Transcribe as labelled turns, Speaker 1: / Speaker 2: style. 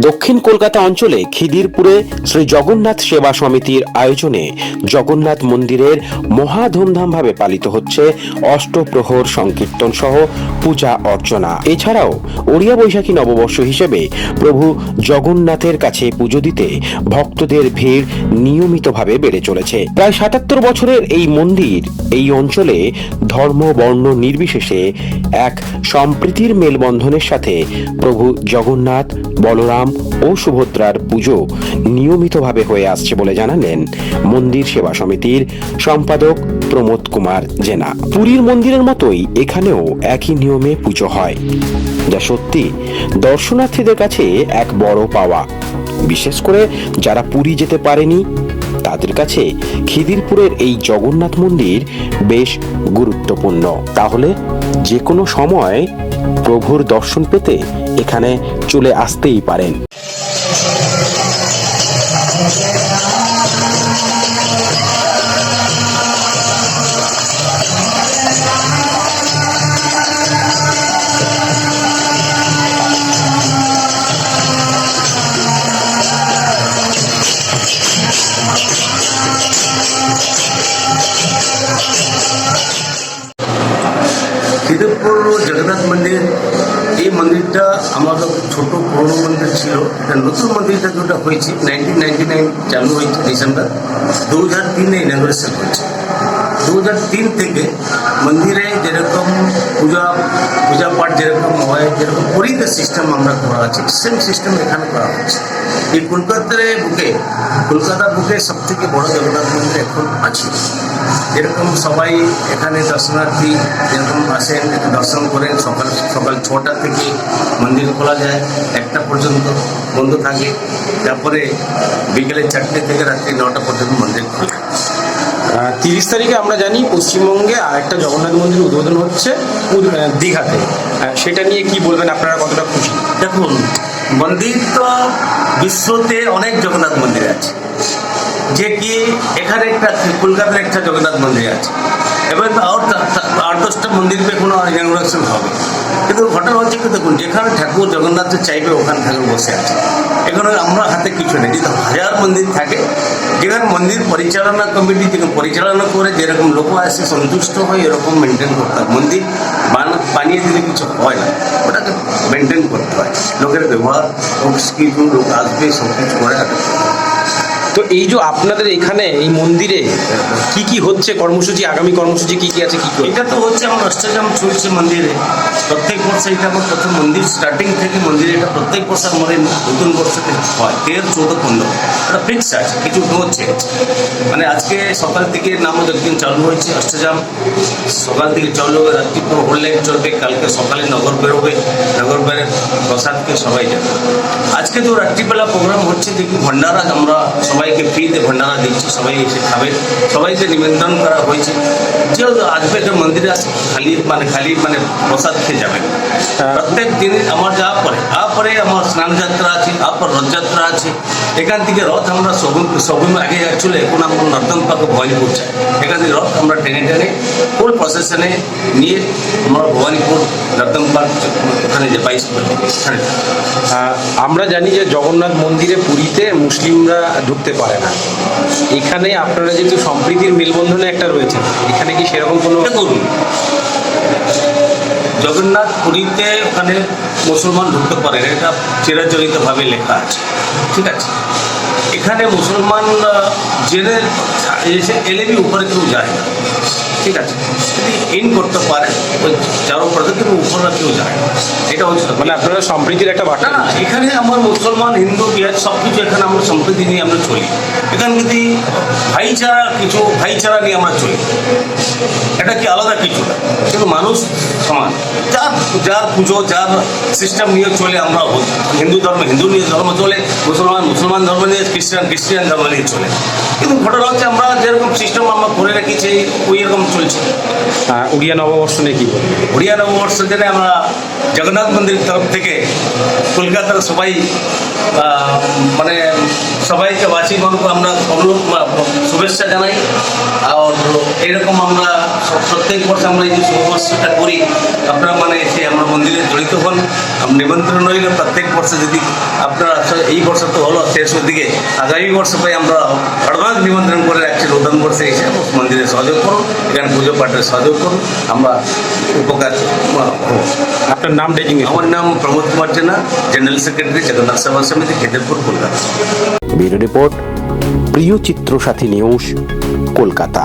Speaker 1: দক্ষিণ কলকাতা অঞ্চলে খিদিরপুরে শ্রী জগন্নাথ সেবা সমিতির আয়োজনে জগন্নাথ মন্দিরের মহা ধুমধামভাবে পালিত হচ্ছে অষ্টপ্রহর সংকীর্তন সহ পূজা অর্চনা। এছাড়াও ওড়িয়া বৈশাখী নববর্ষ হিসেবে প্রভু জগন্নাথের কাছে পুজো দিতে ভক্তদের ভিড় নিয়মিতভাবে বেড়ে চলেছে। প্রায় সাতাত্তর বছরের এই মন্দির এই অঞ্চলে ধর্ম, বর্ণ নির্বিশেষে এক সম্প্রীতির মেলবন্ধনের সাথে প্রভু জগন্নাথ, বলরাম ও সুভদ্রার পুজো নিয়মিতভাবে হয়ে আসছে বলে জানালেন মন্দির সেবা সমিতির সম্পাদক প্রমোদ কুমার জেনা। পুরীর মন্দিরের মতোই এখানেও একই নিয়মে পুজো হয়। যা সত্যি, দর্শনার্থীদের কাছে এক বড় পাওয়া। বিশেষ করে যারা পুরী যেতে পারেনি, তাদের কাছে খিদিরপুরের এই জগন্নাথ মন্দির বেশ গুরুত্বপূর্ণ। তাহলে যে কোনো সময় প্রভুর দর্শন পেতে এখানে চলে আসতেই পারেন।
Speaker 2: খিদিরপুর জগন্নাথ মন্দির। এই মন্দিরটা আমাদের ছোট, পুরনো মন্দির ছিল। এটা নতুন মন্দিরটা যেটা হয়েছে। নাইনটিন নাইনটি নাইন চালু হয়েছে ডিসেম্বর দু হাজার তিনে ইনাগ্রেশন হয়েছে। দু হাজার তিন থেকে মন্দিরে যেরকম পূজা পূজা পাঠ যেরকম হয়, যেরকম পুরীতে সিস্টেম আমরা করা আছে সেম সিস্টেম এখানে করা হচ্ছে এই কলকাতার বুকে, কলকাতা বুকে সব থেকে বড় জগন্নাথ মন্দির এখন আছে। যেরকম সবাই এখানে দর্শনার্থী যেরকম আসেন দর্শন করেন সকাল সকাল ছটা থেকে মন্দির খোলা যায় একটা পর্যন্ত বন্ধ থাকে। তারপরে বিকেলে চারটে থেকে রাত্রি নটা পর্যন্ত মন্দির খোলা
Speaker 3: তিরিশ তারিখে আমরা জানি পশ্চিমবঙ্গে আরেকটা জগন্নাথ মন্দির উদ্বোধন হচ্ছে দীঘাতে। সেটা নিয়ে কি বলবেন? আপনারা কতটা খুশি?
Speaker 2: দেখুন মন্দির তো বিশ্বতে অনেক জগন্নাথ মন্দির আছে। যে কি এখানে একটা কলকাতার একটা জগন্নাথ মন্দির আছে। এবার আর আট দশটা মন্দির পে কোনো ইনাগুরেশন হবে। কিন্তু ঘটনা হচ্ছে কি দেখুন, যেখানে ঠাকুর জগন্নাথ চাইবে, ওখানে ঠাকুর বসে আছে। এখানে আমরা হাতে কিছু নেই যদি হাজার মন্দির থাকে, যেখানে মন্দির পরিচালনা কমিটি থেকে পরিচালনা করে যেরকম লোক আসে, সন্তুষ্ট হয়, এরকম মেনটেন করতে হয়। মন্দির বানা- বানিয়ে দিলে কিছু হয় না, ওটাকে মেনটেন করতে হয়। লোকের ব্যবহার, লোক আসবে সব কিছু করে
Speaker 3: তো এই যে আপনাদের এখানে, এই মন্দিরে কি কি হচ্ছে? কর্মসূচি, আগামী কর্মসূচি কি কি আছে, কি
Speaker 2: এটা তো হচ্ছে আমার অষ্টজাম চলছে মন্দিরে। প্রত্যেক বর্ষে এটা আমার প্রথম মন্দির স্টার্টিং থেকে মন্দিরে এটা প্রত্যেক বছর আমার নতুন বর্ষ থেকে হয়। তেরো চৌদ্দ, পনেরো। এটা ফিক্স আছে, কিছু হচ্ছে মানে আজকে সকাল থেকে নামও একদিন চালু হয়েছে অষ্টজাম সকাল থেকে চালু হবে, রাত্রি পুরো হল্লাইন চলবে। কালকে সকালে নগর বেরোবে। নগর বেরো প্রসাদকে সবাই যাবে আজকে তো রাত্রিবেলা প্রোগ্রাম হচ্ছে, দেখি ভণ্ডারা আমরা সবাইকে ফ্রিতে ভণ্ডারা দিচ্ছি সবাই এসে খাবে। সবাইকে নিমন্ত্রণ করা হয়েছে। যেহেতু আসবে যে মন্দিরে আসে খালি মানে খালি মানে প্রসাদ খেয়ে যাবে প্রত্যেক দিন আমার যা পরে আ পরে আমার স্নান যাত্রা আছে আ পর রথযাত্রা আছে। এখান থেকে রথ আমরা সবুম সবুম আগে যাচ্ছিল এখন আমরা নর্দন পাকে ভবানীপুর যাই। এখান থেকে রথ আমরা টেনে টেনে ফুল প্রসেশনে নিয়ে আমরা ভবানীপুর নর্দন পার্ক ওখানে যে বাইশ
Speaker 3: আহ, আমরা জানি যে জগন্নাথ মন্দিরে পুরীতে মুসলিমরা ঢুকতে পারে না। এখানে আপনারা যেহেতু সম্প্রীতির মেলবন্ধনে একটা রয়েছে এখানে কি সেরকম কোনো
Speaker 2: করুন। জগন্নাথ পুরীতে ওখানে মুসলমান ঢুকতে পারে এটা চিরাচরিতভাবে লেখা আছে। ঠিক আছে? এখানে মুসলমান জেনে এলেবি উপরে কেউ যায় না। ঠিক আছে? যদি ইন করতে পারে ওই পদ্ধতি উপরে কেউ যায় না এটা হচ্ছে
Speaker 3: মানে আপনারা সম্প্রীতির একটা বার্তা
Speaker 2: না না এখানে আমার মুসলমান হিন্দু বিহার সব কিছু এখানে আমরা সম্প্রীতি নিয়ে আমরা চলি। এখানে যদি ভাইচারা কিছু ভাইচারা নিয়ে আমরা চলি এটা কি আলাদা কিছু না? কিন্তু মানুষ সমান। যার যার পুজো যার সিস্টেম নিয়ে চলে আমরা হিন্দু ধর্ম হিন্দু নিয়ে ধর্ম চলে মুসলমান মুসলমান ধর্ম নিয়ে খ্রিস্টান খ্রিস্টান ধর্ম নিয়ে চলে। কিন্তু ঘটনা হচ্ছে আমরা যেরকম সিস্টেম আমরা করে রেখেছি ওই রকম চলছে?
Speaker 3: উড়িয়া নববর্ষ নিয়ে কি
Speaker 2: উড়িয়া নববর্ষ দিনে আমরা জগন্নাথ মন্দির তরফ থেকে কলকাতার সবাই মানে সবাইকে বাসী মানুষ আমরা অনুরোধ বা শুভেচ্ছা জানাই। আর এরকম আমরা প্রত্যেক বছর আমরা এই যে শুভবর্ষটা করি আপনারা মানে এসে আমরা মন্দিরে জড়িত হন। নিমন্ত্রণ রইল প্রত্যেক বর্ষে যদি আপনারা এই বছর তো হলো শেষের দিকে আগামী বর্ষ পাই আমরা অ্যাডভান্স নিমন্ত্রণ করে রাখছি নতুন বর্ষে এসে মন্দিরে সহযোগ করুন এখানে পুজো পাঠে সহযোগ করুন আমরা উপকার
Speaker 3: আপনার নাম
Speaker 2: আমার নাম প্রমোদ কুমার জেনা জেনারেল সেক্রেটারি জগন্নাথ সেবা সমিতি খেদেরপুর কলকাতা
Speaker 1: ব্যুরো রিপোর্ট প্রিয় চিত্র সাথী নিউজ কলকাতা।